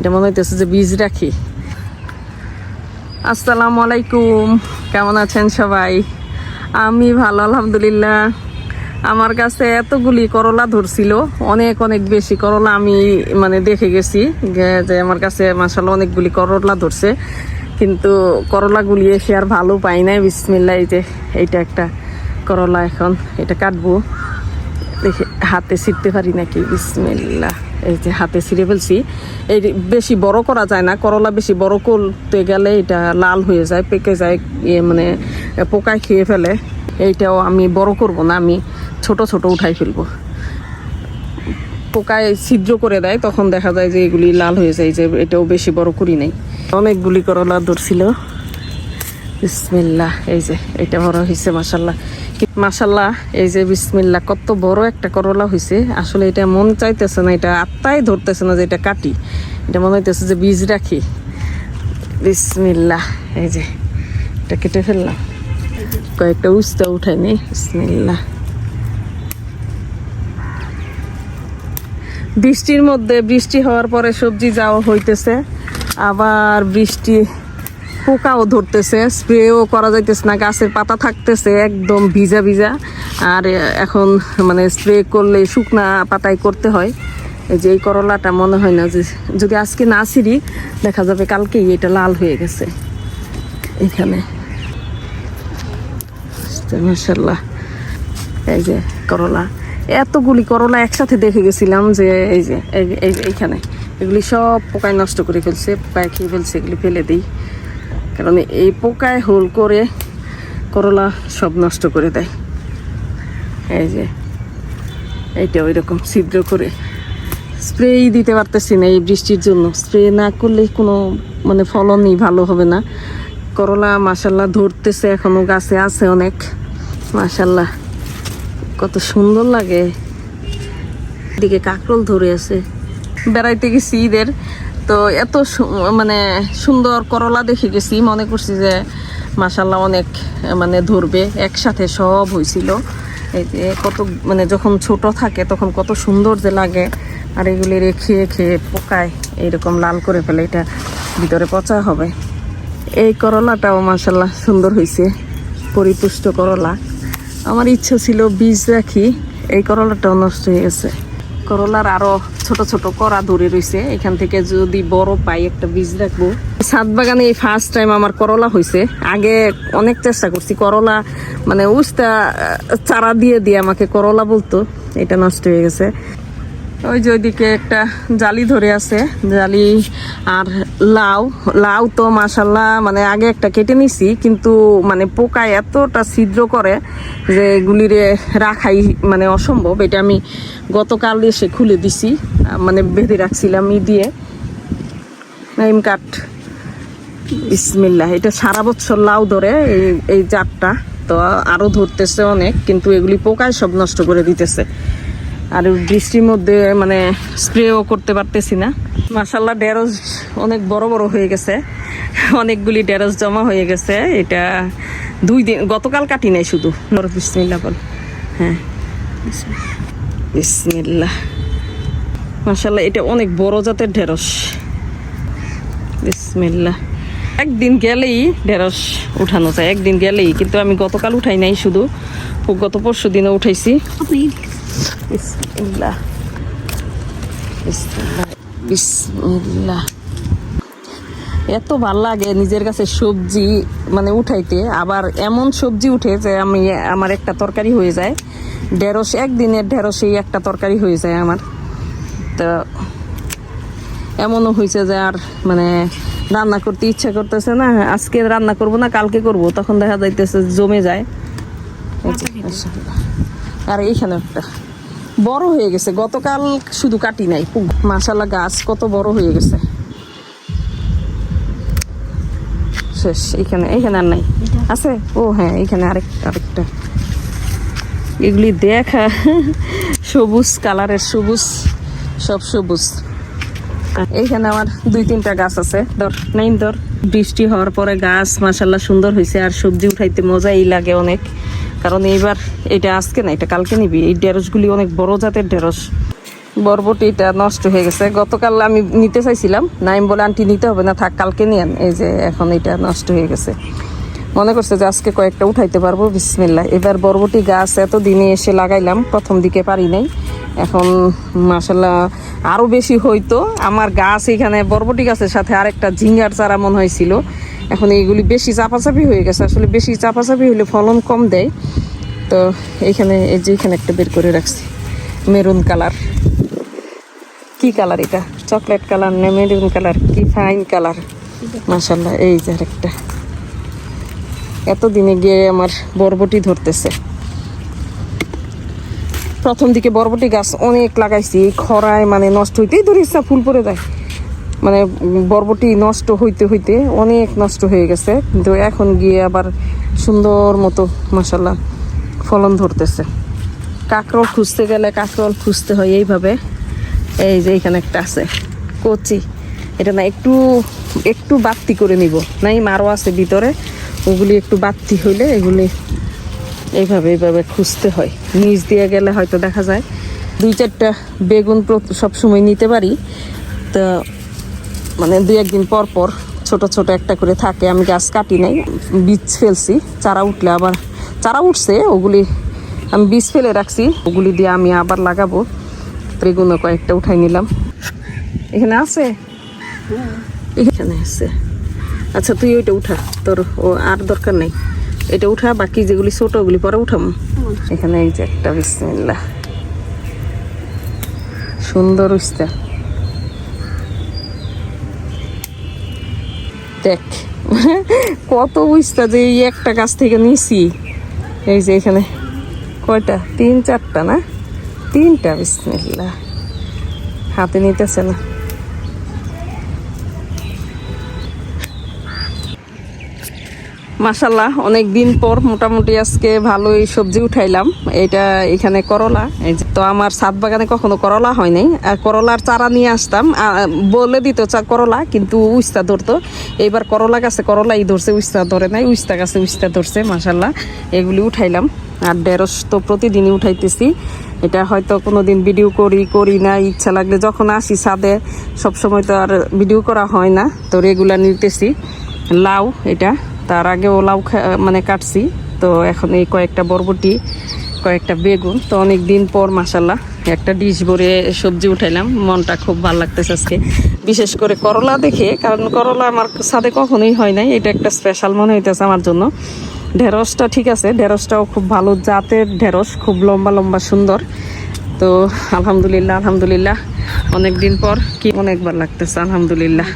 এটা মনে হইতেছে যে বীজ রাখি। আসসালামু আলাইকুম। কেমন আছেন সবাই? আমি ভালো, আলহামদুলিল্লাহ। আমার কাছে এতগুলি করলা ধরছিল, অনেক অনেক বেশি করলা আমি মানে দেখে গেছি যে- আমার কাছে মাসাল্লাহ অনেকগুলি করলা ধরছে। কিন্তু করলা করলাগুলি এসে আর ভালো পাই নাই। বিসমিল্লা যে এইটা একটা করলা এখন, এটা কাটবো। দেখে, হাতে ছিটতে পারি নাকি? বিসমিল্লা এই যে হাতে ছিঁড়ে ফেলছি। এই বেশি বড় করা যায় না, করলা বেশি বড় করতে গেলে এটা লাল হয়ে যায়, পেকে যায় ইয়ে মানে পোকায় খেয়ে ফেলে। এইটাও আমি বড় করব না, আমি ছোট ছোট উঠাই ফেলব। পোকায় ছিদ্র করে দেয়, তখন দেখা যায় যে এগুলি লাল হয়ে যায় যে এটাও বেশি বড় করি নাই। অনেকগুলি করলা ধরছিল। বিসমিল্লা এই যে এটা বড় হয়েছে মাসাল্লাহ মাসাল্লাহ এই যে বিসমিল্লা কত বড় একটা করলা হয়েছে আসলে এটা মন চাইতেছে না, এটা আত্মাই ধরতেছে না যে এটা কাটি এটা মনে হইতেছে যে বীজ রাখি। বিসমিল্লা এই যে এটা কেটে ফেললাম। কয়েকটা উস্তা উঠাই নেই বিসমিল্লা বৃষ্টির মধ্যে বৃষ্টি হওয়ার পরে সবজি যাওয়া হইতেছে। আবার বৃষ্টি পোকাও ধরতেছে, স্প্রেও করা যাইতেছে না, গাছের পাতা থাকতেছে, একদম ভিজা ভিজা। আর এখন মানে স্প্রে করলে শুকনা পাতায় করতে হয়। এই যে এই করলাটা মনে হয় না যে, যদি আজকে না ছিঁড়ি, দেখা যাবে কালকেই এটা লাল হয়ে গেছে। এখানে। মাসাল্লাহ এই যে করলা। এতগুলি করলা একসাথে দেখে গেছিলাম যে, এই যে, এই- এই যে, এইখানে। এগুলি সব পোকায় নষ্ট করে ফেলছে, পোকায় খেয়ে ফেলছে, এগুলি ফেলে দিই। কারণ এই পোকায় হোল করে করলা সব নষ্ট করে দেয়। এই যে, এইটা ওই রকম ছিদ্র করে স্প্রেই দিতে পারতেছি না এই বৃষ্টির জন্য। স্প্রে না করলে কোনো মানে ফলনই ভালো হবে না। করলা মাসাল্লাহ ধরতেছে, এখনও গাছে আছে অনেক। মাসাল্লাহ কত সুন্দর লাগে। এদিকে কাকরোল ধরে আছে। বেড়াইতে গেছি ঈদের। তো এত মানে সুন্দর করলা দেখে গেছি। মনে করছি যে মাসাল্লাহ অনেক মানে ধরবে। একসাথে সব হয়েছিল এই যে কত মানে যখন ছোট থাকে তখন কত সুন্দর যে লাগে। আর এগুলি রেখে খেয়ে পোকায় এইরকম লাল করে ফেলে, এটা ভিতরে পচা হবে। এই করলাটাও মাসাল্লাহ সুন্দর হয়েছে পরিপুষ্ট করলা। আমার ইচ্ছা ছিল বীজ রাখি। এই করলাটাও নষ্ট হয়ে গেছে। করলার আরও ছোট ছোট করা ধরে রয়েছে এখান থেকে যদি বড় পাই একটা বীজ রাখব। ছাদ বাগানে এই ফার্স্ট টাইম আমার করলা হয়েছে আগে অনেক চেষ্টা করছি, করলা মানে উস্তা চারা দিয়ে দিয়ে আমাকে করলা বলতো। এটা নষ্ট হয়ে গেছে। ওই যে ওইদিকে একটা জালি ধরে আছে, জালি আর লাউ লাউ তো মাসাল্লাহ মানে আগে একটা কেটে নিছি, কিন্তু মানে পোকা এতটা ছিদ্র করে যে এগুলিরে রাখাই মানে অসম্ভব। এটা আমি গতকাল এসে খুলে দিছি মানে বেঁধে রাখছিলাম ই দিয়ে। নাইম কাঠ ইসমিল্লাহ এটা সারা বছর লাউ ধরে এই এই জাতটা। তো আরও ধরতেছে অনেক, কিন্তু এগুলি পোকায় সব নষ্ট করে দিতেছে। আর বৃষ্টির মধ্যে মানে স্প্রেও করতে পারতেছি না। মাসাল্লাহ ঢেঁড়স অনেক বড় বড় হয়ে গেছে। অনেকগুলি ঢেঁড়স জমা হয়ে গেছে। এটা দুই দিন, গতকাল কাটি নাই শুধু। বিসমিল্লা বল। হ্যাঁ। বিসমিল্লা মাসাল্লাহ এটা অনেক বড় জাতের ঢেঁড়স। বিসমিল্লা একদিন গেলেই ঢেঁড়স উঠানো যায়। একদিন গেলেই, কিন্তু আমি গতকাল উঠাই নাই শুধু। গত পরশু দিনে উঠাইছি। বিসমিল্লাহ বিসমিল্লাহ বিসমিল্লাহ এত ভালো লাগে নিজের কাছে সবজি মানে উঠাইতে। আবার এমন সবজি উঠে যে আমি আমার একটা তরকারি হয়ে যায়। ঢেঁড়স একদিনের ঢেঁড়সেই একটা তরকারি হয়ে যায় আমার। তো এমনও হয়েছে যে আর মানে রান্না করতে ইচ্ছা করতেছে না। আজকে রান্না করব না কালকে করব। তখন দেখা যাইতেছে জমে যায়। আর এইখানে একটা বড় হয়ে গেছে। গতকাল শুধু কাটি নাই। মাসাল্লাহ গাছ কত বড় হয়ে গেছে। শেষ এইখানে এইখানে আর নাই। আছে? ও হ্যাঁ এইখানে আরেক আরেকটা। এগুলি দেখা সবুজ কালারের সবুজ সব সবুজ। এইখানে আমার দুই তিনটা গাছ আছে। ধর নেই ধর। বৃষ্টি হওয়ার পরে গাছ মাসাল্লাহ সুন্দর হয়েছে আর সবজি উঠাইতে মজাই লাগে অনেক। কারণ এইবার এটা আজকে না, এটা কালকে নিবি। এই ঢেঁড়সগুলি অনেক বড় জাতের ঢেঁড়স বরবটিটা নষ্ট হয়ে গেছে। গতকাল আমি নিতে চাইছিলাম, নাইম বলে, আন্টি, নিতে হবে না, থাক, কালকে নিয়ে এই যে এখন এটা নষ্ট হয়ে গেছে। মনে করছে যে আজকে কয়েকটা উঠাইতে পারব। বিসমিল্লা এবার বরবটি গাছ এত দিনে এসে লাগাইলাম, প্রথম দিকে পারি নাই। এখন মাসাল্লাহ আরও বেশি হইতো। আমার গাছ এখানে বরবটি গাছের সাথে আরেকটা ঝিঙ্গার চারা মনে হয়েছিল এখন এইগুলি বেশি চাপাচাপি হয়ে গেছে। আসলে বেশি চাপাচাপি হলে ফলন কম দেয়। তো এইখানে এই যে এখানে একটা বের করে রাখছি। Maroon colour. কি কালার এটা? চকলেট কালার না মেরুন কালার? কি ফাইন কালার? মাসাল্লাহ এই যে একটা এতদিনে গিয়ে আমার বরবটি ধরতেছে। প্রথম দিকে বরবটি গাছ অনেক লাগাইছি খরায় মানে নষ্ট হইতেই ধরে ইচ্ছা ফুল পড়ে যায়। মানে বরবটি নষ্ট হইতে হইতে অনেক নষ্ট হয়ে গেছে, কিন্তু এখন গিয়ে আবার সুন্দর মতো মাসাল্লাহ ফলন ধরতেছে। কাঁকরোল খুঁজতে গেলে কাঁকরোল খুঁজতে হয় এইভাবে। এই যে এখানে একটা আছে, কচি। এটা না একটু একটু বাত্তি করে নিব। নাই মারও আছে ভিতরে, ওগুলি একটু বাত্তি হইলে এগুলি এইভাবে এইভাবে খুঁজতে হয়। নিচ দিয়ে গেলে হয়তো দেখা যায় দুই চারটা বেগুন সবসময় নিতে পারি। তো মানে দুই একদিন পর পর ছোট ছোট একটা করে থাকে। আমি গাছ কাটি নাই, বীজ ফেলছি। চারা উঠলে আবার চারা উঠছে, ওগুলি আমি বীজ ফেলে রাখছি। ওগুলি দিয়ে আমি আবার লাগাবো। বেগুনও কয়েকটা উঠাই নিলাম। এখানে আছে? এখানে আছে। আচ্ছা তুই ওইটা উঠা। তোর ও আর দরকার নেই। এটা উঠা বাকি যেগুলি ছোট ওগুলি পরে উঠাম। এখানে এই যে একটা বিসমিল্লা সুন্দর উস্তা দেখ কত উস্তা যে এই একটা গাছ থেকে নিছি। এই যে এখানে কয়টা? তিন চারটা না? তিনটা বিসমিল্লা হাতে নিতেছে না। মাসাল্লাহ অনেক দিন পর মোটামুটি আজকে ভালোই সবজি উঠাইলাম। এটা এখানে করলা। তো আমার ছাদ বাগানে কখনো করলা হয় নাই। আর করলার চারা নিয়ে আসতাম। বলে দিত চা, করলা, কিন্তু উস্তা ধরতো। এইবার করলা গাছে করলাই ধরছে, উস্তা ধরে নাই, উস্তা গাছে উস্তা ধরছে মাসাল্লাহ এগুলি উঠাইলাম। আর ঢেঁড়স তো প্রতিদিনই উঠাইতেছি। এটা হয়তো কোনো দিন ভিডিও করি করি না, ইচ্ছা লাগলে যখন আসি ছাদে, সবসময় তো আর ভিডিও করা হয় না। তো রেগুলার নিতেছি। লাউ এটা। তার আগেও লাউ মানে কাটছি। তো এখন এই কয়েকটা বরবটি, কয়েকটা বেগুন। তো অনেক দিন পর মাসাল্লাহ একটা ডিশ ভরে সবজি উঠাইলাম। মনটা খুব ভালো লাগতেছে আজকে। বিশেষ করে করলা দেখে, কারণ করলা আমার সাথে কখনোই হয় নাই। এটা একটা স্পেশাল মনে হইতেছে আমার জন্য। ঢেঁড়সটা ঠিক আছে। ঢেঁড়সটাও খুব ভালো জাতের ঢেঁড়স, খুব লম্বা লম্বা, সুন্দর। তো আলহামদুলিল্লাহ আলহামদুলিল্লাহ। অনেক দিন পর কি অনেকবার লাগতেছে, আলহামদুলিল্লাহ।